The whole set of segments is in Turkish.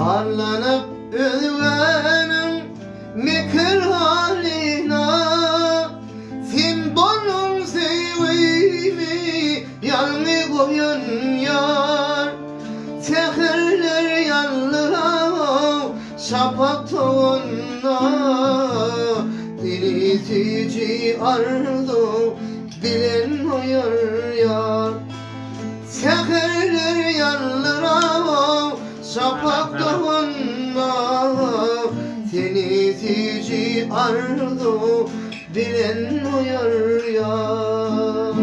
Arlanıp ölgenim mikir haline Sen bonum sevimi yanlı koyun yar. Tehirler yanlığa şapak toğunna Denizci ardu bilen oyar yar. Seherler yanlıra şapak Ardu bilen oyar yar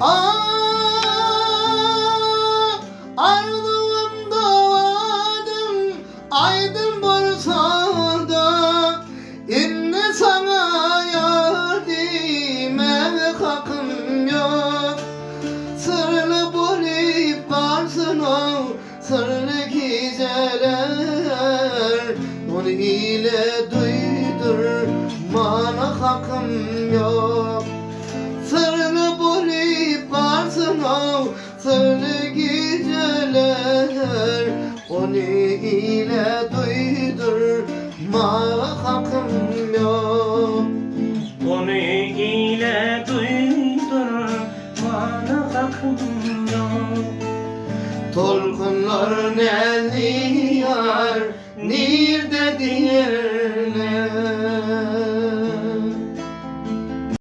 Aa, sırlı geceler Onu ile duydur. Bana hakkım yok. Sırrını bulayıp varsın o sırrı geceler. Onu ile duydur. Hakkım yok. Onu ile duydur. Bana hakkım yok Tolgunların eli yar Nirde diğerler